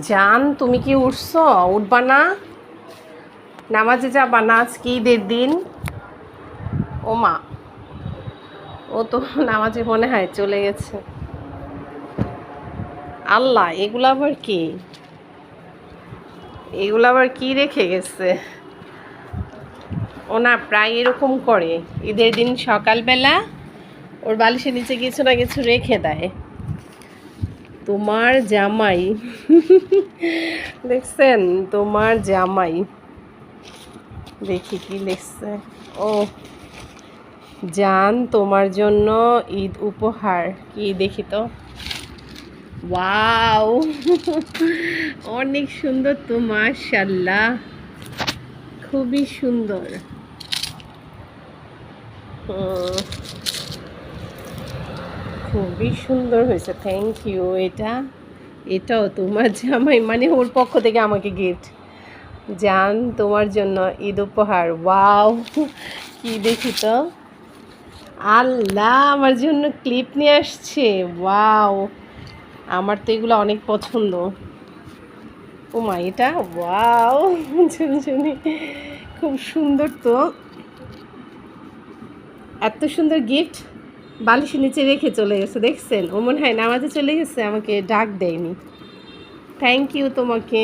জান, তুমি কি উঠছো? উঠবা না? নামাজে যাবা না আজকে ঈদের দিন? ও মা ও তো নামাজে মনে হয় চলে গেছে। আল্লাহ, এগুলো আবার কি? এগুলো আবার কি রেখে গেছে? ও না, প্রায় এরকম করে। ঈদের দিন সকালবেলা ওর বালিশের নিচে কিছু না কিছু রেখে দেয়। তোমার জামাই, দেখছেন? তোমার জামাই। দেখি কি লিখছে। ও, জান তোমার জন্য ঈদ উপহার। কি দেখি তো? ওয়াও! অনেক সুন্দর তো মাশাল্লাহ খুবই সুন্দর। খুবই সুন্দর হয়েছে থ্যাংক ইউ এটা, এটাও তোমার জামাই মানে ওর পক্ষ থেকে আমাকে গিফট জান তোমার জন্য ঈদ উপহার ওয়াও কি দেখি তো, আল্লাহ, আমার জন্য ক্লিপ নিয়ে আসছে ওয়াও আমার তো এগুলো অনেক পছন্দ, ও মা, এটা ওয়াও ঝুনঝুনি, খুব সুন্দর তো, এত সুন্দর গিফট বালিশের নিচে রেখে চলে গেছে, দেখছেন ও মনে হয় নামাজে চলে গেছে, আমাকে ডাক দেয়নি থ্যাংক ইউ তোমাকে।